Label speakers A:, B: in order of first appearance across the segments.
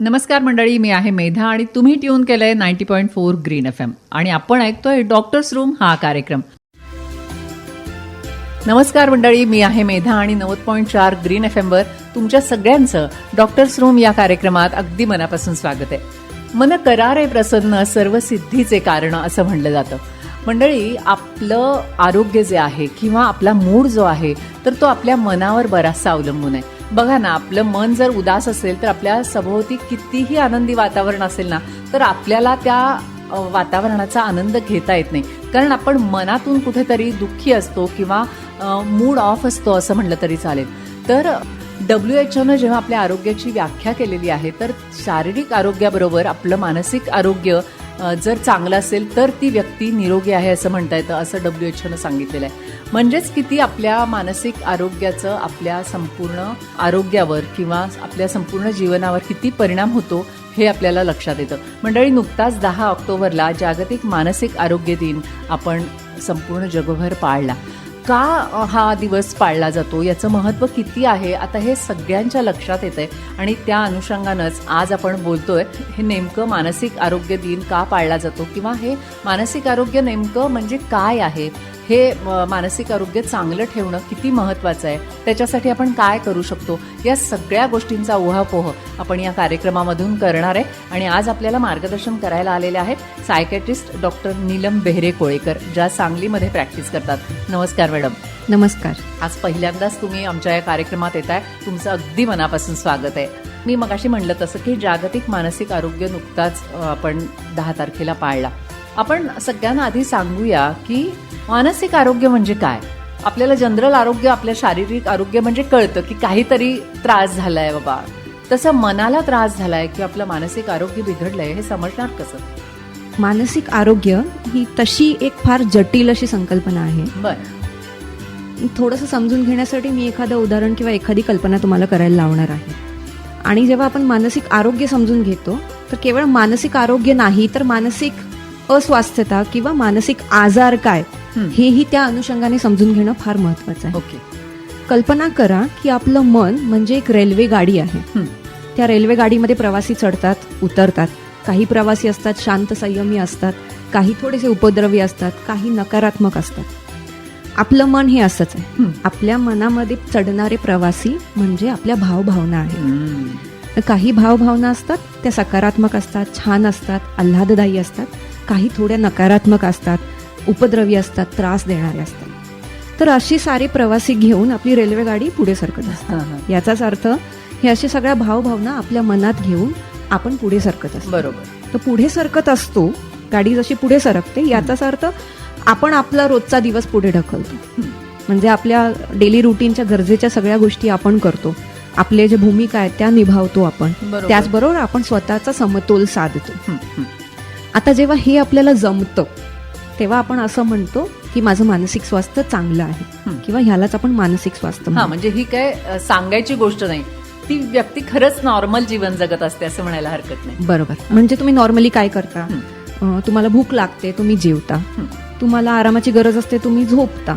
A: नमस्कार मंडळी मी आहे मेधा आणि तुम्ही ट्यून केलंय ninety point four green F M. आणि आपण ऐकतोय डॉक्टर्स रूम हा कार्यक्रम. नमस्कार मंडळी मी आहे मेधा आणि नव्वद पॉईंट चार ग्रीन एफ एमवर तुमच्या सगळ्यांचं डॉक्टर्स रूम या कार्यक्रमात अगदी मनापासून स्वागत आहे. मन करारे प्रसन्न सर्व सिद्धीचे कारण असं म्हणलं जातं. मंडळी आपलं आरोग्य जे आहे किंवा आपला मूड जो आहे तर तो आपल्या मनावर बराचसा अवलंबून आहे. बघा ना आपलं मन जर उदास असेल तर आपल्या सभोवती कितीही आनंदी वातावरण असेल ना तर आपल्याला त्या वातावरणाचा आनंद घेता येत नाही. कारण आपण मनातून कुठेतरी दुःखी असतो किंवा मूड ऑफ असतो असं म्हटलं तरी चालेल. तर डब्ल्यू एच ओनं जेव्हा आपल्या आरोग्याची व्याख्या केलेली आहे तर शारीरिक आरोग्याबरोबर आपलं मानसिक आरोग्य जर चांगलं असेल तर ती व्यक्ती निरोगी आहे असं म्हणता येतं असं डब्ल्यू एच ओनं सांगितलेलं आहे. म्हणजेच किती आपल्या मानसिक आरोग्याचं आपल्या संपूर्ण आरोग्यावर किंवा आपल्या संपूर्ण जीवनावर किती परिणाम होतो हे आपल्याला लक्षात येतं. मंडळी नुकताच दहा ऑक्टोबरला जागतिक मानसिक आरोग्य दिन आपण संपूर्ण जगभर पाळला. का हा दिवस पाळला जातो? याचं महत्त्व किती आहे? आता हे सगळ्यांच्या लक्षात येत आहे आणि त्या अनुषंगानंच आज आपण बोलतोय हे नेमकं मानसिक आरोग्य दिन का पाळला जातो? किंवा हे मानसिक आरोग्य नेमकं म्हणजे काय आहे? हे मानसिक आरोग्य चांगलं ठेवणं किती महत्त्वाचं आहे? त्याच्यासाठी आपण काय करू शकतो? या सगळ्या गोष्टींचा उहापोह आपण या कार्यक्रमामधून करणार आहे. आणि आज आपल्याला मार्गदर्शन करायला आलेले आहेत सायकॅट्रिस्ट डॉक्टर नीलम बेहरे कोळेकर ज्या सांगलीमध्ये प्रॅक्टिस करतात. नमस्कार मॅडम.
B: नमस्कार.
A: आज पहिल्यांदाच तुम्ही आमच्या या कार्यक्रमात येत आहे तुमचं अगदी मनापासून स्वागत आहे. मी मगाशी म्हणलं तसं की जागतिक मानसिक आरोग्य नुकताच आपण दहा तारखेला पाळला. आपण सगळ्यांना आधी सांगूया की मानसिक आरोग्य म्हणजे काय? आपल्याला जनरल आरोग्य आपल्या शारीरिक आरोग्य म्हणजे कळतं की काहीतरी त्रास झालाय बाबा. तसं मनाला त्रास झालाय किंवा आपलं मानसिक आरोग्य बिघडलंय हे समजणार कसं?
B: मानसिक आरोग्य ही तशी एक फार जटिल अशी संकल्पना आहे.
A: बरं.
B: थोडंसं समजून घेण्यासाठी मी एखादं उदाहरण किंवा एखादी कल्पना तुम्हाला करायला लावणार आहे. आणि जेव्हा आपण मानसिक आरोग्य समजून घेतो तर केवळ मानसिक आरोग्य नाही तर मानसिक अस्वास्थ्यता किंवा मानसिक आजार काय
A: हं.
B: हेही त्या अनुषंगाने समजून घेणं फार महत्वाचं आहे.
A: ओके.
B: कल्पना करा की आपलं मन म्हणजे एक रेल्वे गाडी आहे. त्या रेल्वे गाडीमध्ये प्रवासी चढतात उतरतात. काही प्रवासी असतात शांत संयमी असतात. काही थोडेसे उपद्रवी असतात काही नकारात्मक असतात. आपलं मन हे असंच आहे. आपल्या मनामध्ये चढणारे प्रवासी म्हणजे आपल्या भावभावना आहेत.
A: हम्म.
B: काही भावभावना असतात त्या सकारात्मक असतात छान असतात आल्हाददायी असतात. काही थोड्या नकारात्मक असतात उपद्रवी असतात त्रास देणारे असतात. तर अशी सारी प्रवासी घेऊन आपली रेल्वे गाडी पुढे सरकत असते. याचाच अर्थ हे अशा सगळ्या भावभावना आपल्या मनात घेऊन आपण पुढे सरकत असतो.
A: बरोबर.
B: तर पुढे सरकत असतो गाडी जशी पुढे सरकते याचाच अर्थ आपण आपला रोजचा दिवस पुढे ढकलतो. म्हणजे आपल्या डेली रुटीनच्या गरजेच्या सगळ्या गोष्टी आपण करतो. आपले जे भूमिका आहेत त्या निभावतो आपण.
A: बरोबर.
B: त्याचबरोबर आपण स्वतःचा समतोल साधतो. आता जेव्हा हे आपल्याला जमतं तेव्हा आपण असं म्हणतो की माझं मानसिक स्वास्थ्य चांगलं आहे. किंवा ह्यालाच आपण मानसिक स्वास्थ्य
A: हा म्हणजे ही काय सांगायची गोष्ट नाही. ती व्यक्ती खरंच नॉर्मल जीवन जगत असते असं म्हणायला हरकत नाही.
B: बरोबर. म्हणजे तुम्ही नॉर्मली काय करता? तुम्हाला भूक लागते तुम्ही जेवता. तुम्हाला आरामाची गरज असते तुम्ही झोपता.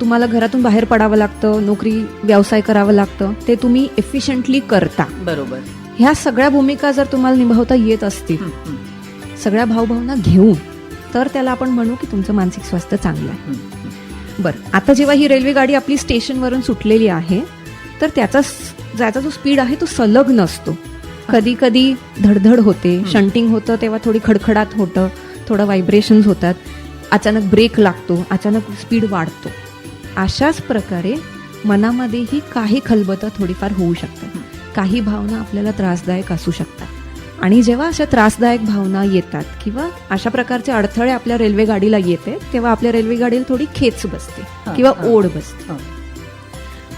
B: तुम्हाला घरातून बाहेर पडावं लागतं नोकरी व्यवसाय करावं लागतं ते तुम्ही एफिशियंटली करता.
A: बरोबर.
B: ह्या सगळ्या भूमिका जर तुम्हाला निभावता येत असतील सगळ्या भावभावना घेऊन तर त्याला आपण म्हणू की तुमचं मानसिक स्वास्थ्य चांगलं आहे. बरं आता जेव्हा ही रेल्वे गाडी आपली स्टेशनवरून सुटलेली आहे तर त्याचा ज्याचा जो स्पीड आहे तो सलग नसतो. कधी कधी धडधड होते शंटिंग होतं तेव्हा थोडी खडखडाट होतं थोडं व्हायब्रेशन्स होतात अचानक ब्रेक लागतो अचानक स्पीड वाढतो. अशाच प्रकारे मनामध्येही काही खलबतं थोडीफार होऊ शकतात. काही भावना आपल्याला त्रासदायक असू शकतात. आणि जेव्हा अशा त्रासदायक भावना येतात किंवा अशा प्रकारचे अडथळे आपल्या रेल्वे गाडीला येते तेव्हा आपल्या रेल्वे गाडीला थोडी खेच बसते किंवा. ओढ बसते.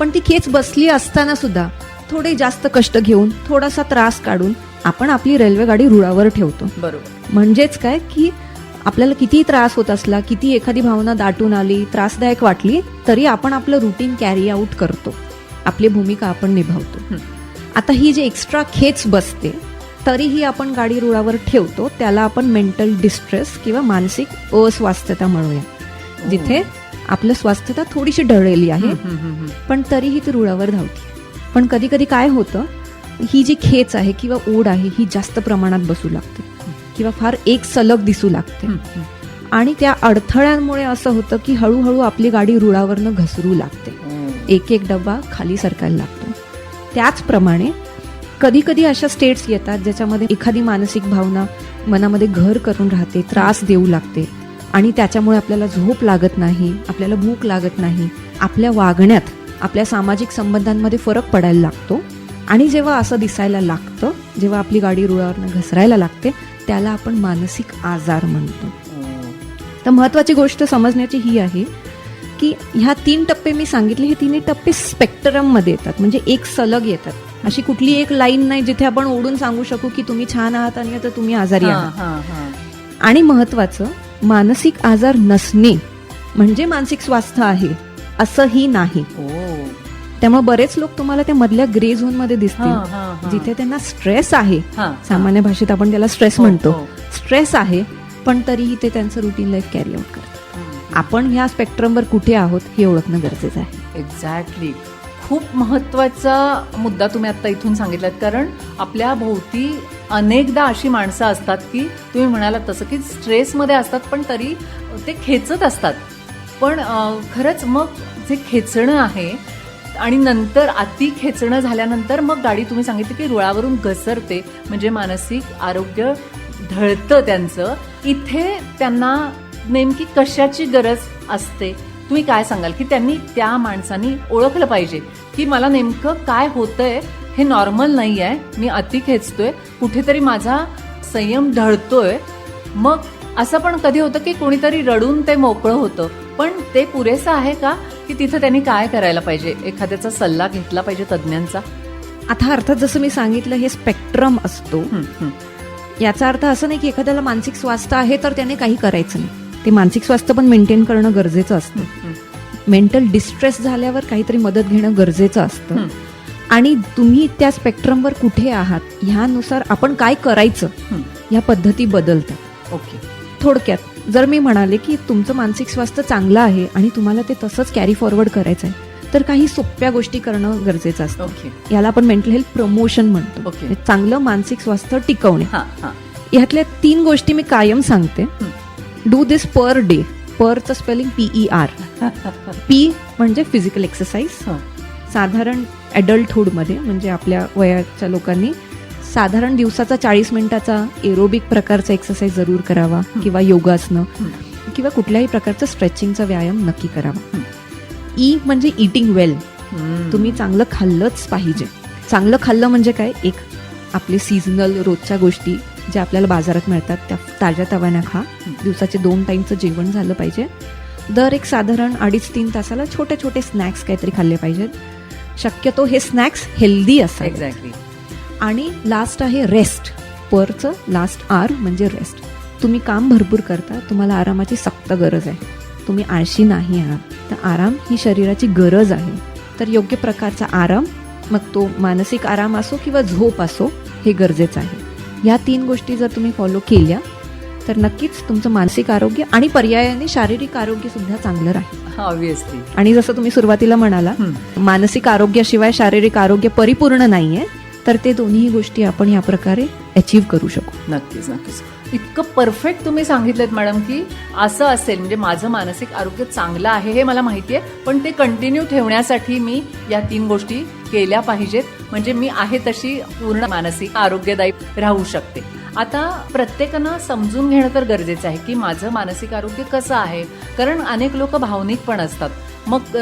B: पण ती खेच बसली असताना सुद्धा थोडे जास्त कष्ट घेऊन थोडासा त्रास काढून आपण आपली रेल्वे गाडी रुळावर ठेवतो
A: बरोबर
B: म्हणजेच काय की आपल्याला किती त्रास होत असला किती एखादी भावना दाटून आली त्रासदायक वाटली तरी आपण आपलं रुटीन कॅरी आऊट करतो आपली भूमिका आपण निभावतो. आता ही जी एक्स्ट्रा खेच बसते तरीही आपण गाडी रुळावर ठेवतो त्याला आपण मेंटल डिस्ट्रेस किंवा मानसिक अस्वास्थ्यता म्हणूया. जिथे आपलं स्वास्थ्यता थोडीशी ढळलेली आहे
A: हं, हं, हं, हं.
B: पण तरीही ती रुळावर धावते. पण कधी कधी काय होतं ही जी खेच आहे किंवा ओढ आहे ही जास्त प्रमाणात बसू लागते. किंवा फार एक सलग दिसू लागते.
A: हं, हं.
B: आणि त्या अडथळ्यांमुळे असं होतं की हळूहळू आपली गाडी रुळावरनं घसरू लागते. एक एक डबा खाली सरकायला लागतो. त्याचप्रमाणे कधी कधी अशा स्टेट्स येतात ज्याच्यामध्ये एखादी मानसिक भावना मनामध्ये घर करून राहते त्रास देऊ लागते. आणि त्याच्यामुळे आपल्याला झोप लागत नाही आपल्याला भूक लागत नाही आपल्या वागण्यात आपल्या सामाजिक संबंधांमध्ये फरक पडायला लागतो. आणि जेव्हा असं दिसायला लागतं जेव्हा आपली गाडी रुळावरनं घसरायला लागते त्याला आपण मानसिक आजार म्हणतो. तर महत्वाची गोष्ट समजण्याची ही आहे की ह्या तीन टप्पे मी सांगितले हे तिन्ही टप्पे स्पेक्ट्रममध्ये येतात. म्हणजे एक सलग येतात. अशी कुठली एक लाईन नाही जिथे आपण ओढून सांगू शकू की तुम्ही छान आहात आणि आता तुम्ही आजारी
A: हां,
B: आहात
A: हां, हां.
B: आणि महत्वाचं मानसिक आजार नसणे म्हणजे मानसिक स्वास्थ्य आहे असंही नाही
A: ओ.
B: त्यामुळे बरेच लोक तुम्हाला त्या मधल्या ग्रे झोनमध्ये
A: हां,
B: दिसतील
A: हां, हां.
B: जिथे त्यांना स्ट्रेस आहे
A: हां,
B: सामान्य भाषेत आपण त्याला स्ट्रेस
A: हो,
B: म्हणतो
A: हो.
B: स्ट्रेस आहे पण तरीही ते त्यांचं रुटीन लाईफ कॅरी आउट करतात
A: हं.
B: आपण ह्या स्पेक्ट्रमवर कुठे आहोत हे ओळखणं गरजेचं आहे
A: एक्झॅक्टली खूप महत्त्वाचा मुद्दा तुम्ही आता इथून सांगितलात. कारण आपल्या भोवती अनेकदा अशी माणसं असतात की तुम्ही म्हणालात तसं की स्ट्रेसमध्ये असतात पण तरी ते खेचत असतात. पण खरंच मग जे खेचणं आहे आणि नंतर अति खेचणं झाल्यानंतर मग गाडी तुम्ही सांगितली की रुळावरून घसरते म्हणजे मानसिक आरोग्य ढळतं त्यांचं. इथे त्यांना नेमकी कशाची गरज असते? तुम्ही काय सांगाल? की त्यांनी त्या माणसानी ओळखलं पाहिजे. की मला नेमकं काय होतंय हे नॉर्मल नाही आहे मी अति खेचतोय. कुठेतरी माझा संयम ढळतोय. मग असं पण कधी होतं की कोणीतरी रडून ते मोकळं होतं. पण ते पुरेसं आहे का? की तिथं त्यांनी काय करायला पाहिजे? एखाद्याचा सल्ला घेतला पाहिजे तज्ज्ञांचा?
B: आता अर्थात जसं मी सांगितलं हे स्पेक्ट्रम असतो. याचा अर्थ असं नाही की एखाद्याला मानसिक स्वास्थ्य आहे तर त्याने काही करायचं नाही. ते मानसिक स्वास्थ्य पण मेंटेन करणं गरजेचं असतं. मेंटल डिस्ट्रेस झाल्यावर काहीतरी मदत घेणं गरजेचं असतं. आणि तुम्ही त्या स्पेक्ट्रमवर कुठे आहात ह्यानुसार आपण काय करायचं
A: हं.
B: या पद्धती बदलतात.
A: ओके.
B: थोडक्यात जर मी म्हणाले की तुमचं मानसिक स्वास्थ्य चांगलं आहे आणि तुम्हाला ते तसंच कॅरी फॉरवर्ड करायचं आहे तर काही सोप्या गोष्टी करणं गरजेचं असतं.
A: ओके.
B: याला आपण मेंटल हेल्थ प्रमोशन म्हणतो.
A: ओके.
B: म्हणजे चांगलं मानसिक स्वास्थ्य टिकवणे. ह्यातल्या तीन गोष्टी मी कायम सांगते. Do this per day परचं spelling P E R P म्हणजे फिजिकल एक्सरसाइज
A: हं.
B: साधारण ॲडल्टहूडमध्ये म्हणजे आपल्या वयाच्या लोकांनी साधारण दिवसाचा चाळीस मिनिटाचा एरोबिक प्रकारचा एक्सरसाइज जरूर करावा किंवा योगासनं किंवा कुठल्याही प्रकारचा स्ट्रेचिंगचा व्यायाम नक्की करावा. ई म्हणजे इटिंग वेल. तुम्ही चांगलं खाल्लंच पाहिजे. चांगलं खाल्लं म्हणजे काय? एक आपले सीझनल रोजच्या गोष्टी ज्या आपल्याला बाजारात मिळतात त्या ताज्या तव्यानं खा. दिवसाचे दोन टाईमचं जेवण झालं पाहिजे. दर एक साधारण अडीच तीन तासाला छोटे छोटे स्नॅक्स काहीतरी खाल्ले पाहिजेत. शक्यतो हे स्नॅक्स हेल्दी असावे
A: एक्झॅक्टली
B: आणि लास्ट आहे रेस्ट परचं लास्ट आर म्हणजे रेस्ट तुम्ही काम भरपूर करता तुम्हाला आरामाची सक्त गरज आहे. तुम्ही आळशी नाही आहात. तर आराम ही शरीराची गरज आहे. तर योग्य प्रकारचा आराम मग तो मानसिक आराम असो किंवा झोप असो हे गरजेचं आहे. या तीन गोष्टी जर तुम्ही फॉलो केल्या तर नक्कीच तुमचं मानसिक आरोग्य आणि पर्यायाने शारीरिक आरोग्य सुद्धा चांगलं राहील.
A: ऑब्विसली
B: आणि जसं तुम्ही सुरुवातीला म्हणाला मानसिक आरोग्याशिवाय शारीरिक आरोग्य परिपूर्ण नाहीये तर ते दोन्ही गोष्टी आपण या प्रकारे अचीव्ह करू शकू.
A: नक्कीच नक्कीच. इतकं परफेक्ट तुम्ही सांगितलं मॅडम की असं असेल म्हणजे माझं मानसिक आरोग्य चांगलं आहे हे मला माहिती आहे पण ते कंटिन्यू ठेवण्यासाठी मी या तीन गोष्टी केल्या पाहिजेत. म्हणजे मी आहे तशी पूर्ण मानसिक आरोग्यदायी राहू शकते. आता प्रत्येकानं समजून घेणं तर गरजेचं आहे की माझं मानसिक आरोग्य कसं आहे. कारण अनेक लोक भावनिक पण असतात. मग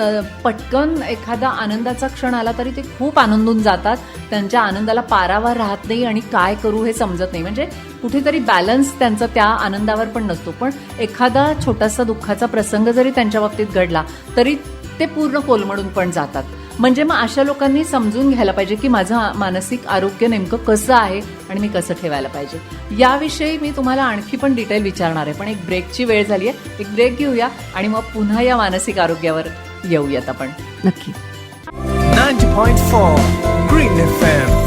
A: पटकन एखादा आनंदाचा क्षण आला तरी ते खूप आनंदून जातात. त्यांच्या आनंदाला पारावर राहत नाही आणि काय करू हे समजत नाही. म्हणजे कुठेतरी बॅलन्स त्यांचा त्या आनंदावर पण नसतो. पण एखादा छोटासा दुःखाचा प्रसंग जरी त्यांच्या बाबतीत घडला तरी ते पूर्ण कोलमडून पण जातात. म्हणजे मग अशा लोकांनी समजून घ्यायला पाहिजे की माझं मानसिक आरोग्य नेमकं कसं आहे आणि मी कसं ठेवायला पाहिजे. याविषयी मी तुम्हाला आणखी पण डिटेल विचारणार आहे. पण एक ब्रेकची वेळ झाली आहे. एक ब्रेक घेऊया आणि मग पुन्हा या मानसिक आरोग्यावर येऊयात आपण.
B: नक्की.
C: 90.4 Green FM.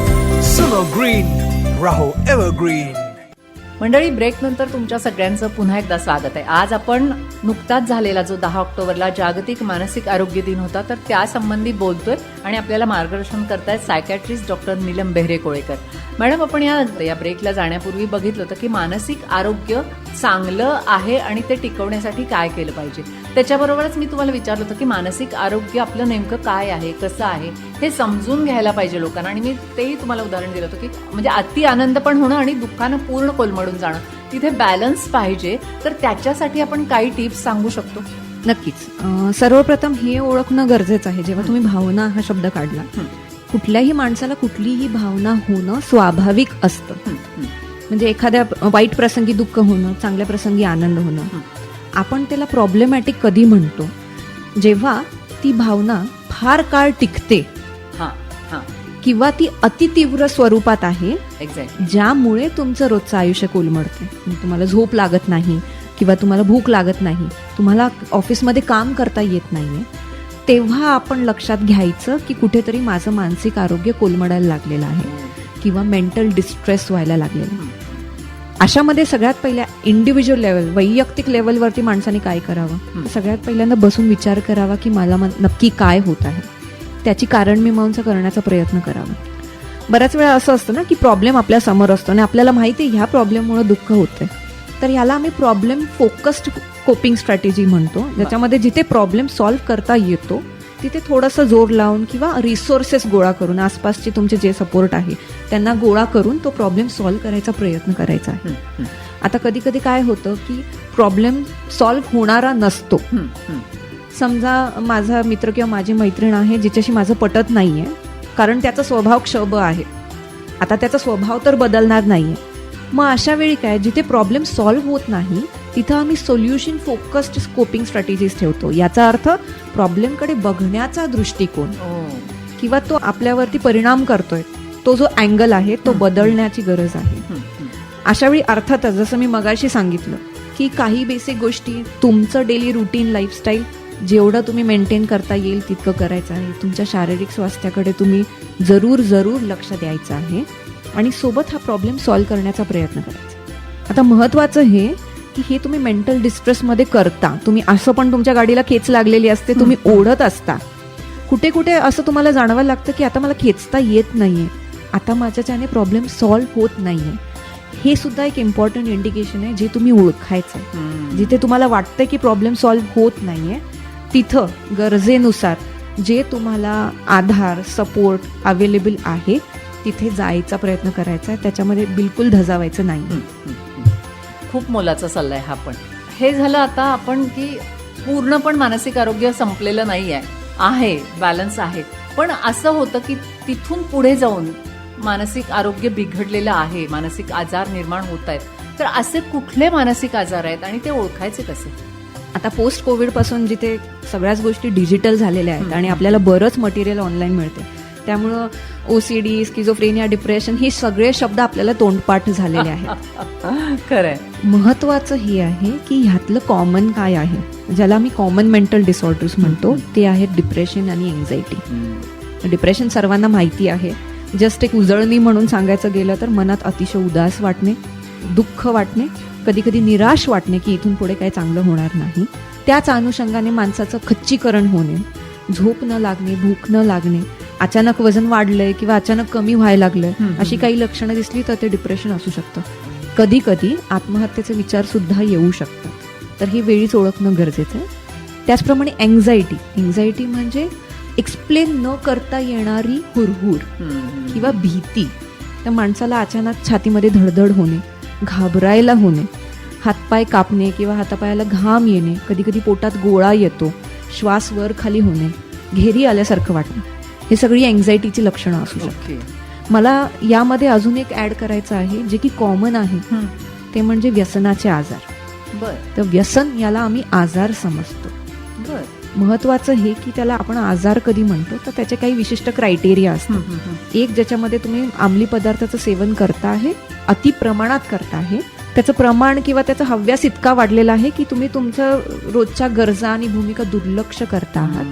A: मंडळी ब्रेक नंतर तुमच्या सगळ्यांचं पुन्हा एकदा स्वागत आहे. आज आपण नुकताच झालेला जो दहा ऑक्टोबरला जागतिक मानसिक आरोग्य दिन होता तर त्यासंबंधी बोलतोय आणि आपल्याला मार्गदर्शन करतायत psychiatrist doctor Neelam Behere Kolekar madam आपण या या ब्रेकला जाण्यापूर्वी बघितलं होतं की मानसिक आरोग्य चांगलं आहे आणि ते टिकवण्यासाठी काय केलं पाहिजे? त्याच्याबरोबरच मी तुम्हाला विचारलं होतं की मानसिक आरोग्य आपलं नेमकं काय आहे कसं आहे? हे समजून घ्यायला पाहिजे लोकांना आणि मी तेही तुम्हाला उदाहरण दिलं होतं की म्हणजे अति आनंद पण होणं आणि दुःखानं पूर्ण कोलमडून जाणं. तिथे बॅलन्स पाहिजे. तर त्याच्यासाठी आपण काही टिप्स सांगू शकतो?
B: नक्कीच. सर्वप्रथम हे ओळखणं गरजेचं आहे. जेव्हा तुम्ही भावना हा शब्द काढला. कुठल्याही माणसाला कुठलीही भावना होणं स्वाभाविक असतं. म्हणजे एखाद्या वाईट प्रसंगी दुःख होणं चांगल्या प्रसंगी आनंद होणं. आपण त्याला प्रॉब्लेमॅटिक कधी म्हणतो? जेव्हा ती भावना फार काळ टिकते
A: हां हां.
B: किंवा ती अतितीव्र स्वरूपात आहे
A: एक्झॅक्टली
B: ज्यामुळे तुमचं रोजचं आयुष्य कोलमडते. म्हणजे तुम्हाला झोप लागत नाही किंवा तुम्हाला भूक लागत नाही तुम्हाला ऑफिसमध्ये काम करता येत नाहीये तेव्हा आपण लक्षात घ्यायचं की कुठेतरी माझं मानसिक आरोग्य कोलमडायला लागलेलं आहे. किंवा मेंटल डिस्ट्रेस व्हायला लागलेलं. अशामध्ये सगळ्यात पहिल्या इंडिव्हिज्युअल लेवल वैयक्तिक लेवलवरती माणसाने काय करावं. सगळ्यात पहिल्यांदा बसून विचार करावा की मला नक्की काय होत आहे. त्याची कारण मीमांसा करण्याचा प्रयत्न करावा. बऱ्याच वेळा असं असतं ना की प्रॉब्लेम आपल्यासमोर असतो आणि आपल्याला माहिती आहे ह्या प्रॉब्लेममुळे दुःख होतंय. तर याला आम्ही प्रॉब्लेम फोकस्ड कोपिंग स्ट्रॅटेजी म्हणतो. ज्याच्यामध्ये जिथे प्रॉब्लेम सॉल्व्ह करता येतो तिथे थोडंसं जोर लावून किंवा रिसोर्सेस गोळा करून आसपासचे तुमचे जे सपोर्ट आहे त्यांना गोळा करून तो प्रॉब्लेम सॉल्व्ह करायचा प्रयत्न करायचा आहे. आता कधी कधी काय होतं की प्रॉब्लेम सॉल्व्ह होणारा नसतो. समजा माझा मित्र किंवा माझी मैत्रीण आहे जिच्याशी माझं पटत नाहीये कारण त्याचा स्वभाव क्षब आहे. आता त्याचा स्वभाव तर बदलणार नाहीये. मग अशा वेळी काय जिथे प्रॉब्लेम सॉल्व्ह होत नाही तिथं आम्ही सोल्युशन फोकस्ड स्कोपिंग स्ट्रॅटेजीज ठेवतो. याचा अर्थ प्रॉब्लेमकडे बघण्याचा दृष्टिकोन.
A: ओ,
B: किंवा तो आपल्यावरती परिणाम करतोय. तो जो अँगल आहे तो बदलण्याची गरज आहे.
A: हं, हं.
B: अशा वेळी अर्थातच जसं मी मगाशी सांगितलं की काही बेसिक गोष्टी तुमचं डेली रुटीन लाईफस्टाईल जेवढं तुम्ही मेंटेन करता येईल तितकं करायचं आहे. तुमच्या शारीरिक स्वास्थ्याकडे तुम्ही जरूर जरूर लक्ष द्यायचं आहे. आणि सोबत हा प्रॉब्लेम सॉल्व्ह करण्याचा प्रयत्न करायचा आता महत्वाचं हे की हे तुम्ही मेंटल डिस्ट्रेसमध्ये करता. तुम्ही असं पण तुमच्या गाडीला खेच लागलेली असते तुम्ही ओढत असता. कुठे कुठे असं तुम्हाला जाणवायला लागतं की आता मला खेचता येत नाहीये. आता माझ्याच्याने प्रॉब्लेम सॉल्व्ह होत नाहीये. हे सुद्धा एक इम्पॉर्टंट इंडिकेशन आहे जे तुम्ही ओळखायचं आहे. जिथे तुम्हाला वाटतंय की प्रॉब्लेम सॉल्व्ह होत नाहीये तिथं गरजेनुसार जे तुम्हाला आधार सपोर्ट अवेलेबल आहे तिथे जायचा प्रयत्न करायचा आहे. त्याच्यामध्ये बिलकुल धजावायचं नाही.
A: खूप मोलाचा सल्ला आहे हा पण. हे झालं आता आपण की पूर्ण पण मानसिक आरोग्य संपलेलं नाही आहे आहे बॅलन्स आहे. पण असं होतं की तिथून पुढे जाऊन मानसिक आरोग्य बिघडलेलं आहे मानसिक आजार निर्माण होत आहेत तर असे कुठले मानसिक आजार आहेत आणि ते ओळखायचे कसे?
B: आता पोस्ट कोविडपासून जिथे सगळ्याच गोष्टी डिजिटल झालेल्या आहेत. आणि आपल्याला बरंच मटेरियल ऑनलाईन मिळते त्यामुळं ओसीडी स्किझोफ्रेनिया डिप्रेशन हे सगळे शब्द आपल्याला तोंडपाठ झालेले आहेत.
A: खरंय.
B: महत्वाचं हे आहे की ह्यातलं कॉमन काय आहे? ज्याला मी कॉमन मेंटल डिसऑर्डर्स म्हणतो ते आहेत डिप्रेशन आणि एन्झायटी डिप्रेशन सर्वांना माहिती आहे. जस्ट एक उजळणी म्हणून सांगायचं गेलं तर मनात अतिशय उदास वाटणे दुःख वाटणे कधी कधी निराश वाटणे की इथून पुढे काही चांगलं होणार नाही. त्याच अनुषंगाने माणसाचं खच्चीकरण होणे झोप न लागणे भूक न लागणे अचानक वजन वाढलंय किंवा अचानक कमी व्हायला लागलंय. अशी काही लक्षणं दिसली तर ते डिप्रेशन असू शकतं. कधी कधी आत्महत्येचे विचार सुद्धा येऊ शकतात. तर हे वेळीच ओळखणं गरजेचं आहे. त्याचप्रमाणे एन्झायटी एन्झायटी म्हणजे एक्सप्लेन न करता येणारी हुरहुर किंवा भीती. त्या माणसाला अचानक छातीमध्ये धडधड होणे घाबरायला होणे हातपाय कापणे किंवा हातापायाला घाम येणे कधी कधी पोटात गोळा येतो श्वास वर खाली होणे घेरी आल्यासारखं वाटणं. हे सगळी एन्झायटीची लक्षणं असू शकतात.
A: ओके.
B: मला यामध्ये अजून एक ऍड करायचं आहे जे की कॉमन आहे. ते म्हणजे व्यसनाचे आजार.
A: बर.
B: तर व्यसन याला आम्ही आजार समजतो.
A: बर.
B: महत्वाचं हे की त्याला आपण आजार कधी म्हणतो तर त्याचे काही विशिष्ट क्रायटेरिया असतात. एक ज्याच्यामध्ये तुम्ही अंमली पदार्थाचं सेवन करता आहे अति प्रमाणात करता आहे त्याचं प्रमाण किंवा त्याचा हव्यास इतका वाढलेला आहे की तुम्ही तुमच्या रोजच्या गरजा आणि भूमिका दुर्लक्ष करता आहात.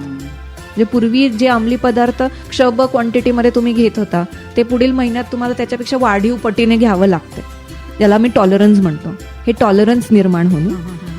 B: म्हणजे पूर्वी जे अंमली पदार्थ क्षब क्वांटिटीमध्ये तुम्ही घेत होता ते पुढील महिन्यात तुम्हाला त्याच्यापेक्षा वाढीव पटीने घ्यावं लागतं. ज्याला मी टॉलरन्स म्हणतो. हे टॉलरन्स निर्माण होणं.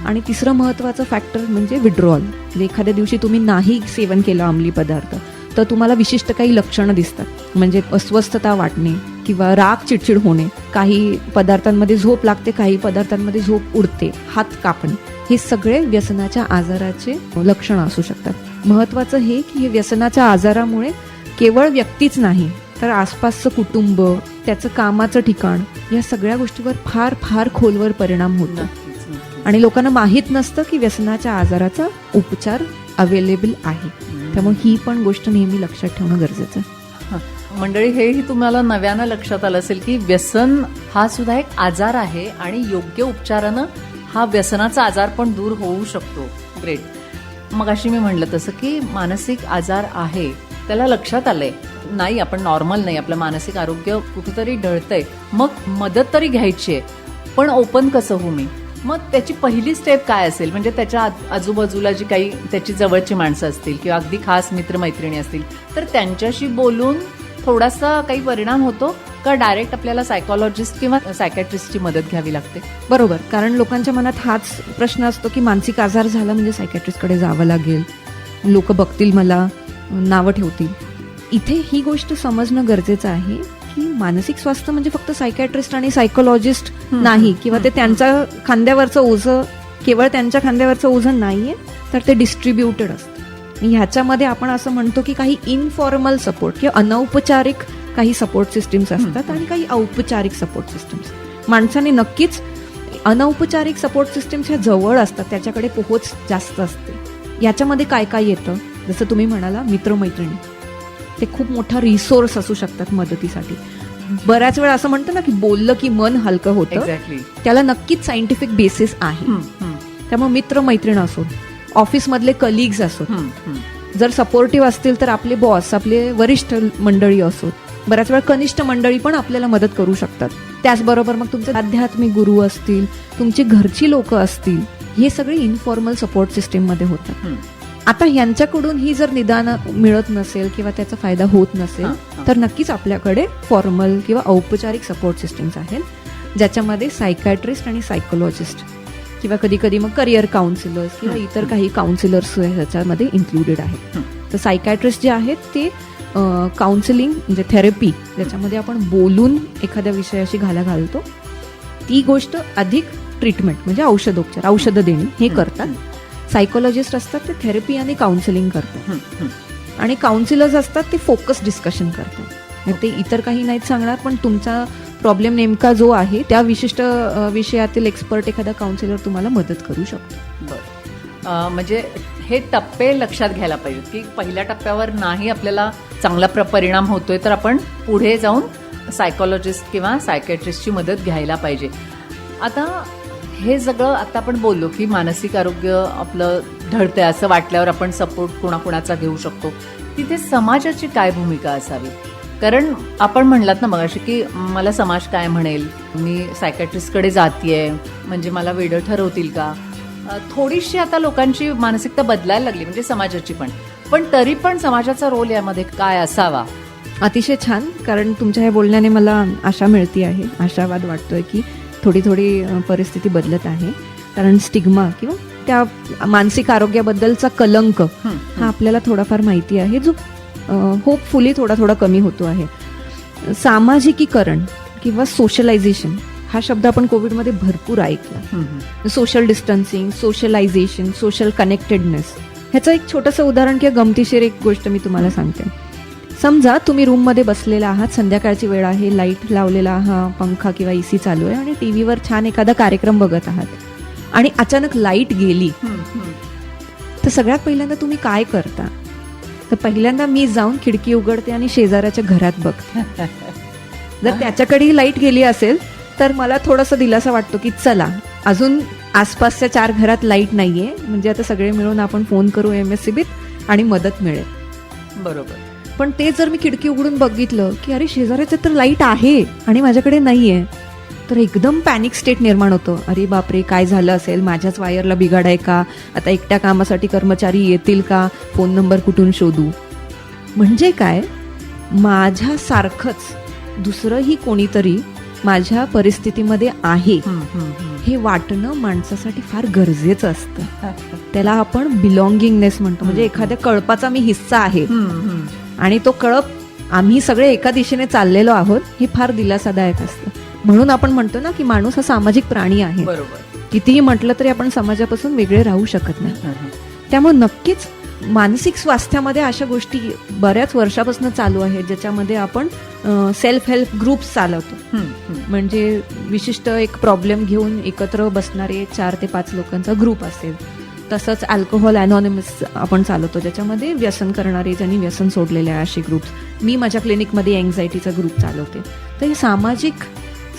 B: आणि तिसरं महत्वाचं फॅक्टर म्हणजे विड्रॉल म्हणजे एखाद्या दिवशी तुम्ही नाही सेवन केलं अंमली पदार्थ तर तुम्हाला विशिष्ट काही लक्षणं दिसतात. म्हणजे अस्वस्थता वाटणे किंवा राग चिडचिड होणे काही पदार्थांमध्ये झोप लागते काही पदार्थांमध्ये झोप उडते हात कापणे हे सगळे व्यसनाच्या आजाराचे लक्षणं असू शकतात. महत्वाचं हे की हे व्यसनाच्या आजारामुळे केवळ व्यक्तीच नाही तर आसपासचं कुटुंब त्याचं कामाचं ठिकाण या सगळ्या गोष्टीवर फार फार खोलवर परिणाम होतो. आणि लोकांना माहीत नसतं की व्यसनाच्या आजाराचा उपचार अवेलेबल आहे. त्यामुळे ही पण गोष्ट नेहमी लक्षात ठेवणं गरजेचं आहे.
A: मंडळी हेही तुम्हाला नव्यानं लक्षात आलं असेल की व्यसन हा सुद्धा एक आजार आहे आणि योग्य उपचारानं हा व्यसनाचा आजार पण दूर होऊ शकतो. ग्रेट. मग अशी मी म्हणलं तसं की मानसिक आजार आहे त्याला लक्षात आलंय. नाही आपण नॉर्मल नाही आपलं मानसिक आरोग्य कुठेतरी ढळतंय. मग मदत तरी घ्यायची आहे पण ओपन कसं होऊ मी? मग त्याची पहिली स्टेप काय असेल? म्हणजे त्याच्या आजूबाजूला जी काही त्याची जवळची माणसं असतील किंवा अगदी खास मित्रमैत्रिणी असतील तर त्यांच्याशी बोलून थोडासा काही परिणाम होतो? का डायरेक्ट आपल्याला सायकॉलॉजिस्ट किंवा सायकॅट्रिस्टची मदत घ्यावी लागते.
B: बरोबर. कारण लोकांच्या मनात हाच प्रश्न असतो की मानसिक आजार झाला म्हणजे सायकॅट्रिस्टकडे जावं लागेल. लोक बघतील मला नावं ठेवतील. इथे ही गोष्ट समजणं गरजेचं आहे की मानसिक स्वास्थ्य म्हणजे फक्त सायकॅट्रिस्ट आणि सायकोलॉजिस्ट नाही किंवा ते त्यांच्या खांद्यावरचं ओझं केवळ त्यांच्या खांद्यावरचं ओझं नाहीये तर ते डिस्ट्रीब्युटेड असतं. ह्याच्यामध्ये आपण असं म्हणतो की काही इनफॉर्मल सपोर्ट किंवा अनौपचारिक काही सपोर्ट सिस्टीम्स असतात आणि काही औपचारिक सपोर्ट सिस्टीम्स माणसाने नक्कीच अनौपचारिक सपोर्ट सिस्टीम्स ह्या जवळ असतात त्याच्याकडे पोहोच जास्त असते. याच्यामध्ये काय काय येतं? जसं तुम्ही म्हणाला मित्रमैत्रिणी. ते खूप मोठा रिसोर्स असू शकतात मदतीसाठी. बऱ्याच वेळा असं म्हणतं ना की बोललं की मन हलकं होतं.
A: एक्झॅक्टली
B: त्याला नक्कीच सायंटिफिक बेसिस आहे. त्यामुळे मित्रमैत्रीण असो ऑफिसमधले कलिग्स असोत जर सपोर्टिव्ह असतील तर आपले बॉस आपले वरिष्ठ मंडळी असोत बऱ्याच वेळा कनिष्ठ मंडळी पण आपल्याला मदत करू शकतात. त्याचबरोबर मग तुमचे आध्यात्मिक गुरु असतील तुमची घरची लोक असतील हे सगळे इनफॉर्मल सपोर्ट सिस्टीममध्ये होतात. आता ह्यांच्याकडून ही जर निदान मिळत नसेल किंवा त्याचा फायदा होत नसेल. तर नक्कीच आपल्याकडे फॉर्मल किंवा औपचारिक सपोर्ट सिस्टीम्स आहेत ज्याच्यामध्ये सायकॅट्रिस्ट आणि सायकोलॉजिस्ट किंवा कधी कधी मग करिअर काउन्सिलर्स किंवा इतर काही काउन्सिलर्स ह्याच्यामध्ये इन्क्लुडेड आहेत. तर सायकॅट्रिस्ट जे आहेत ते काउन्सिलिंग म्हणजे थेरपी ज्याच्यामध्ये आपण बोलून एखाद्या विषयाशी घाला घालतो. ती गोष्ट अधिक ट्रीटमेंट म्हणजे औषधोपचार औषधं देणे हे करतात. सायकोलॉजिस्ट असतात ते थेरपी आणि काउन्सिलिंग करतात. आणि काउन्सिलर्स असतात ते फोकस डिस्कशन करतात. म्हणजे ते इतर काही नाहीत सांगणार पण तुमचा प्रॉब्लेम नेमका जो आहे त्या विशिष्ट विषयातील एक्सपर्ट एखादा काउन्सिलर तुम्हाला मदत करू शकतो.
A: बरं. म्हणजे हे टप्पे लक्षात घ्यायला पाहिजेत की पहिल्या टप्प्यावर नाही आपल्याला चांगला प्र परिणाम होतोय तर आपण पुढे जाऊन सायकोलॉजिस्ट किंवा सायकॅट्रिस्टची मदत घ्यायला पाहिजे. आता हे सगळं आता आपण बोललो की मानसिक आरोग्य आपलं ढळतंय असं वाटल्यावर आपण सपोर्ट कुणाकुणाचा घेऊ शकतो. तिथे समाजाची काय भूमिका असावी? कारण आपण म्हणलात ना मगाशी की मला समाज काय म्हणेल? मी सायकॅट्रिस्टकडे जातीये म्हणजे मला वेडं ठरवतील का? थोडीशी आता लोकांची मानसिकता बदलायला लागली म्हणजे समाजाची पण. पण तरी पण समाजाचा रोल यामध्ये काय असावा?
B: अतिशय छान कारण तुमच्या ह्या बोलण्याने मला आशा मिळती आहे आशावाद वाटतोय की थोडी थोडी परिस्थिती बदलत आहे. कारण स्टिग्मा किंवा त्या मानसिक आरोग्याबद्दलचा कलंक
A: हं,
B: हा. आपल्याला थोडाफार माहिती आहे जो होपफुली थोडा थोडा कमी होतो आहे. सामाजिकीकरण किंवा सोशलायझेशन हा शब्द आपण कोविडमध्ये भरपूर ऐकला. Social distancing socialisation social connectedness ह्याचं एक छोटंसं उदाहरण किंवा गमतीशीर एक गोष्ट मी तुम्हाला सांगते. समजा तुम्ही रूममध्ये बसलेला आहात संध्याकाळची वेळ आहे लाइट लावलेला हा पंखा किंवा एसी चालू आहे आणि टीव्हीवर छान एखादा कार्यक्रम बघत आहात. आणि अचानक लाइट गेली. तर सगळ्यात पहिल्यांदा तुम्ही काय करता? तर पहिल्यांदा मी जाऊन खिडकी उघडते आणि शेजाऱ्याच्या घरात बघते. जर त्याच्याकडेही लाइट गेली असेल तर मला थोडासा दिलासा वाटतो की चला अजून आसपासच्या चार घरात लाइट नाहीये म्हणजे आता सगळे मिळून आपण फोन करू एम एस आणि मदत मिळेल.
A: बरोबर.
B: पण ते जर मी खिडकी उघडून बघितलं की अरे शेजाऱ्याचं तर लाइट आहे आणि माझ्याकडे नाहीये तर एकदम पॅनिक स्टेट निर्माण होतं. अरे बापरे काय झालं असेल? माझ्याच वायरला बिघाड आहे का? आता एकट्या कामासाठी कर्मचारी येतील का? फोन नंबर कुठून शोधू? म्हणजे काय? माझ्यासारखंच दुसरंही कोणीतरी माझ्या परिस्थितीमध्ये आहे. हे वाटणं माणसासाठी फार गरजेचं असतं. त्याला आपण बिलॉंगिंगनेस म्हणतो. म्हणजे एखाद्या कळपाचा मी हिस्सा आहे. आणि तो कळप आम्ही सगळे एका दिशेने चाललेलो आहोत हे फार दिलासादायक असतं. म्हणून आपण म्हणतो ना की माणूस हा सामाजिक प्राणी आहे. कितीही म्हटलं तरी आपण समाजापासून वेगळे राहू शकत नाही. त्यामुळे नक्कीच मानसिक स्वास्थ्यामध्ये अशा गोष्टी बऱ्याच वर्षापासून चालू आहेत ज्याच्यामध्ये आपण सेल्फ हेल्प ग्रुप्स चालवतो. म्हणजे विशिष्ट एक प्रॉब्लेम घेऊन एकत्र बसणारे चार ते पाच लोकांचा ग्रुप असेल. तसंच अल्कोहोल अनॉनिमस आपण चालवतो ज्याच्यामध्ये व्यसन करणारे ज्यांनी व्यसन सोडलेले आहे असे ग्रुप्स मी माझ्या क्लिनिकमध्ये एन्झायटीचा ग्रुप चालवते. तर हे सामाजिक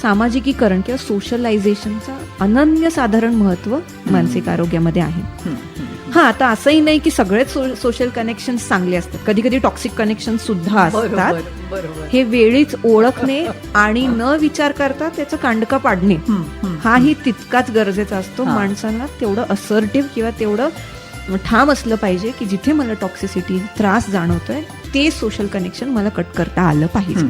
B: सामाजिकीकरण किंवा सोशलायझेशनचं अनन्य साधारण महत्त्व मानसिक आरोग्यामध्ये आहे. हा आता असंही नाही की सगळेच सोशल कनेक्शन चांगले असतात. कधी कधी टॉक्सिक कनेक्शन सुद्धा असतात. हे वेळीच ओळखणे आणि न विचार करता त्याचं कांडका पाडणे. हाही तितकाच गरजेचा असतो. माणसांना तेवढं असर्टिव्ह किंवा तेवढं ठाम असलं पाहिजे की जिथे मला टॉक्सिसिटी त्रास जाणवतोय ते सोशल कनेक्शन मला कट करता आलं पाहिजे.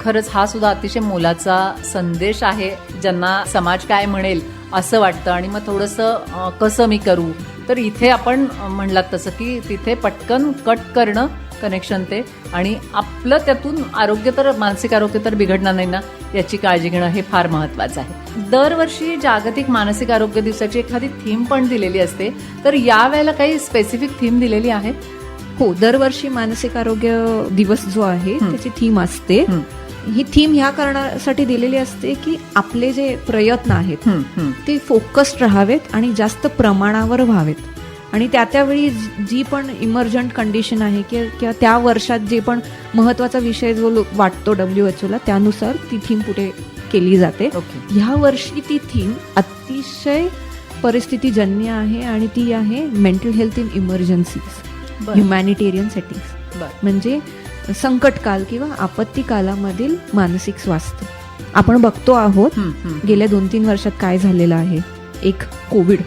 A: खरंच हा सुद्धा अतिशय मोलाचा संदेश आहे. ज्यांना समाज काय म्हणेल असं वाटतं आणि मग थोडंसं कसं मी करू? तर इथे आपण म्हणलात तसं की तिथे पटकन कट करणं कनेक्शन ते. आणि आपलं त्यातून आरोग्य तर मानसिक आरोग्य तर बिघडणार नाही ना? याची काळजी घेणं हे फार महत्वाचं आहे. दरवर्षी जागतिक मानसिक आरोग्य दिवसाची एखादी थीम पण दिलेली असते. तर यावेळेला काही स्पेसिफिक थीम दिलेली आहे?
B: हो दरवर्षी मानसिक आरोग्य दिवस जो आहे त्याची थीम असते. ही थीम ह्या कारणासाठी दिलेली असते की आपले जे प्रयत्न आहेत. ते फोकस्ड राहावेत आणि जास्त प्रमाणावर व्हावेत आणि त्या त्यावेळी जी- पण इमर्जंट कंडिशन आहे कि- किंवा त्या वर्षात जे पण महत्त्वाचा विषय जो वाटतो डब्ल्यू एच ओला त्यानुसार ती थीम पुढे केली जाते ह्या वर्षी ती थीम अतिशय परिस्थितीजन्य आहे आणि ती आहे mental health in emergencies. Humanitarian settings. म्हणजे संकटकाल किंवा आपत्ती कालामधील मानसिक स्वास्थ्य. आपण बघतो आहोत. गेल्या दोन तीन वर्षात काय झालेलं आहे? एक कोविड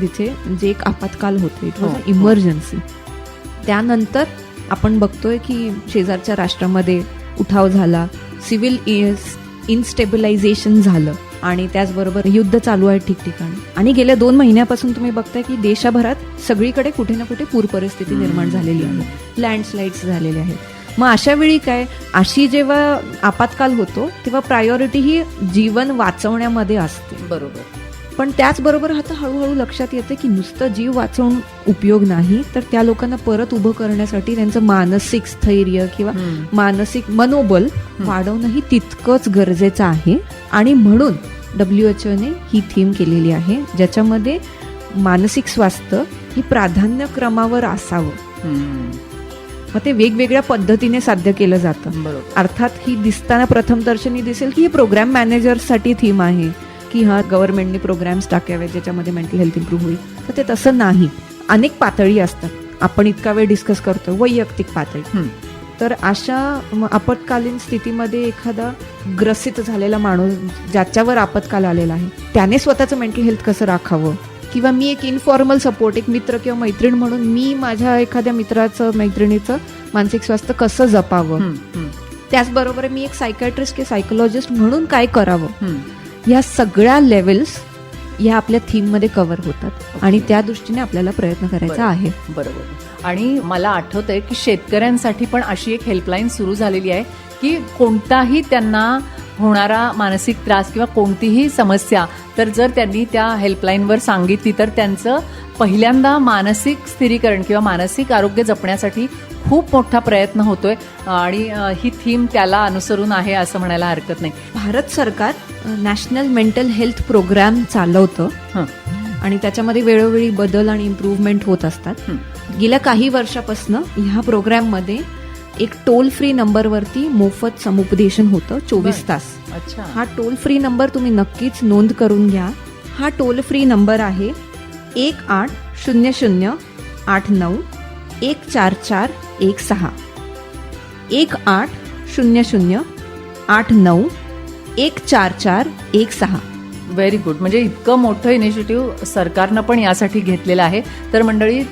B: जिथे जे एक आपत्काल होते इट वॉज. इमर्जन्सी त्यानंतर आपण बघतोय की शेजारच्या राष्ट्रामध्ये उठाव झाला सिव्हिल इनस्टेबिलायझेशन झालं आणि त्याचबरोबर युद्ध चालू आहे ठिकठिकाणी. आणि गेल्या दोन महिन्यापासून तुम्ही बघताय की देशभरात सगळीकडे कुठे ना कुठे पूर परिस्थिती निर्माण झालेली आहे. लँडस्लाइड्स झालेले आहेत. मग अशा वेळी काय? अशी जेव्हा आपत्काल होतो तेव्हा प्रायोरिटी ही जीवन वाचवण्यामध्ये असते.
A: बरोबर.
B: पण त्याचबरोबर आता हळूहळू लक्षात येते की नुसतं जीव वाचवून उपयोग नाही तर त्या लोकांना परत उभं करण्यासाठी त्यांचं मानसिक स्थैर्य किंवा. मानसिक मनोबल वाढवणंही तितकंच गरजेचं आहे. आणि म्हणून डब्ल्यू एच ओने ही थीम केलेली आहे ज्याच्यामध्ये मानसिक स्वास्थ्य ही प्राधान्यक्रमावर असावं.
A: हम्म.
B: मग ते वेगवेगळ्या पद्धतीने साध्य केलं जातं.
A: बरोबर.
B: अर्थात ही दिसताना प्रथम दर्शनी दिसेल की ही प्रोग्राम मॅनेजरसाठी थीम आहे की हा गव्हर्नमेंटने प्रोग्राम्स टाकावे ज्याच्यामध्ये मेंटल हेल्थ इम्प्रूव्ह होईल. तर ते तसं नाही. अनेक पातळी असतात. आपण इतका वेळ डिस्कस करतो वैयक्तिक पातळी. तर अशा आपत्कालीन स्थितीमध्ये एखादा ग्रसित झालेला माणूस ज्याच्यावर आपत्काल आलेला आहे त्याने स्वतःचं मेंटल हेल्थ कसं राखावं? किंवा मी एक इनफॉर्मल सपोर्ट एक मित्र किंवा मैत्रीण म्हणून मी माझ्या एखाद्या मित्राचं मैत्रिणीचं मानसिक स्वास्थ्य कसं जपावं? त्याचबरोबर मी एक सायकॅट्रिस्ट किंवा सायकोलॉजिस्ट म्हणून काय करावं?
A: हम्म.
B: या सगळ्या लेवल्स या आपल्या थीममध्ये कव्हर होतात. आणि त्या दृष्टीने आपल्याला प्रयत्न करायचा. आहे.
A: बरोबर. आणि मला आठवतंय की शेतकऱ्यांसाठी पण अशी एक हेल्पलाईन सुरू झालेली आहे की कोणताही त्यांना होणारा मानसिक त्रास किंवा कोणतीही समस्या तर जर त्यांनी त्या हेल्पलाईनवर सांगितली तर त्यांचं पहिल्यांदा मानसिक स्थिरीकरण किंवा मानसिक आरोग्य जपण्यासाठी खूप मोठा प्रयत्न होतोय आणि ही थीम त्याला अनुसरून आहे असं म्हणायला हरकत नाही.
B: भारत सरकार नॅशनल मेंटल हेल्थ प्रोग्राम चालवतं आणि त्याच्यामध्ये वेळोवेळी बदल आणि इम्प्रूव्हमेंट होत असतात. गेल्या काही वर्षापासून ह्या प्रोग्राममध्ये एक टोल फ्री नंबरवरती मोफत समुपदेशन होतं चोवीस. तास.
A: अच्छा.
B: हा टोल फ्री नंबर तुम्ही नक्कीच नोंद करून घ्या. हा टोल फ्री नंबर आहे एक आठ शून्य शून्य आठ नऊ एक चार चार एक सहा. एक आठ शून्य शून्य आठ नऊ एक चार चार एक सहा.
A: Very good. म्हणजे इतकं मोठं इनिशिएटिव्ह सरकारनं पण यासाठी घेतलेलं आहे. तर मंडळी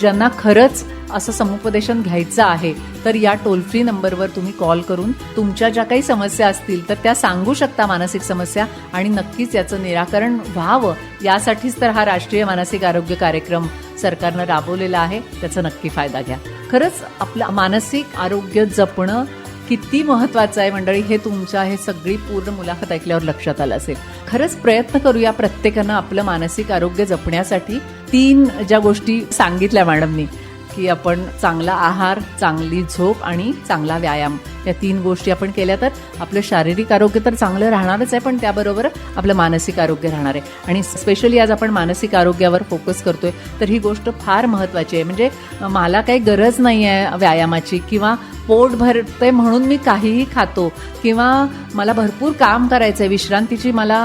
A: ज्यांना खरंच असं समुपदेशन घ्यायचं आहे तर या टोल फ्री नंबरवर तुम्ही कॉल करून तुमच्या ज्या काही समस्या असतील तर त्या सांगू शकता मानसिक समस्या आणि नक्कीच याचं निराकरण व्हावं. यासाठीच तर हा राष्ट्रीय मानसिक आरोग्य कार्यक्रम सरकारनं राबवलेला आहे. त्याचा नक्की फायदा घ्या. खरंच आपलं मानसिक आरोग्य जपणं किती महत्वाचं आहे मंडळी हे तुमच्या हे सगळी पूर्ण मुलाखत ऐकल्यावर लक्षात आलं असेल. खरंच प्रयत्न करूया प्रत्येकानं आपलं मानसिक आरोग्य जपण्यासाठी तीन ज्या गोष्टी सांगितल्या मॅडमनी. की आपण चांगला आहार चांगली झोप आणि चांगला व्यायाम या तीन गोष्टी आपण केल्या तर आपलं शारीरिक आरोग्य तर चांगलं राहणारच आहे पण त्याबरोबर आपलं मानसिक आरोग्य राहणार आहे. आणि स्पेशली आज आपण मानसिक आरोग्यावर फोकस करतोय तर ही गोष्ट फार महत्वाची आहे. म्हणजे मला काही गरज नाही आहे व्यायामाची किंवा पोट भरते म्हणून मी काहीही खातो किंवा मला भरपूर काम करायचं आहे विश्रांतीची मला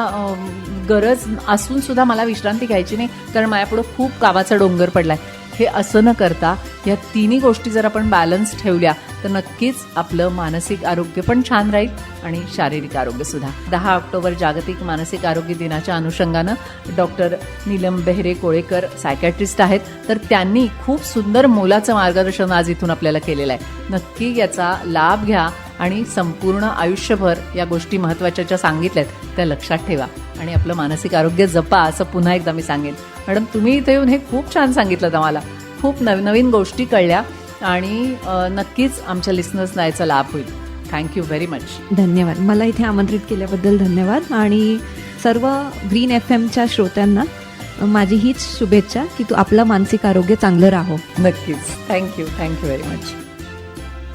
A: गरज असून सुद्धा मला विश्रांती घ्यायची नाही कारण माझ्यापुढं खूप कामाचा डोंगर पडला आहे हे असं न करता या तिन्ही गोष्टी जर आपण बॅलन्स ठेवल्या तर नक्कीच आपलं मानसिक आरोग्य पण छान राहील आणि शारीरिक आरोग्य सुद्धा. दहा ऑक्टोबर जागतिक मानसिक आरोग्य दिनाच्या अनुषंगानं डॉक्टर नीलम बेहरे कोळेकर सायकॅट्रिस्ट आहेत. तर त्यांनी खूप सुंदर मोलाचं मार्गदर्शन आज इथून आपल्याला केलेलं आहे. नक्की याचा लाभ घ्या. आणि संपूर्ण आयुष्यभर या गोष्टी महत्त्वाच्या ज्या सांगितल्यात त्या लक्षात ठेवा. आणि आपलं मानसिक आरोग्य जपा असं पुन्हा एकदा मी सांगेन. मॅडम तुम्ही इथे येऊन हे खूप छान सांगितलं आम्हाला. खूप नवनवीन गोष्टी कळल्या आणि नक्कीच आमच्या लिस्नर्सना याचा लाभ होईल. थँक्यू व्हेरी मच
B: धन्यवाद. मला इथे आमंत्रित केल्याबद्दल धन्यवाद. आणि सर्व ग्रीन एफ एमच्या श्रोत्यांना माझी हीच शुभेच्छा की तू आपलं मानसिक आरोग्य चांगलं राहो.
A: नक्कीच. Thank you thank you very much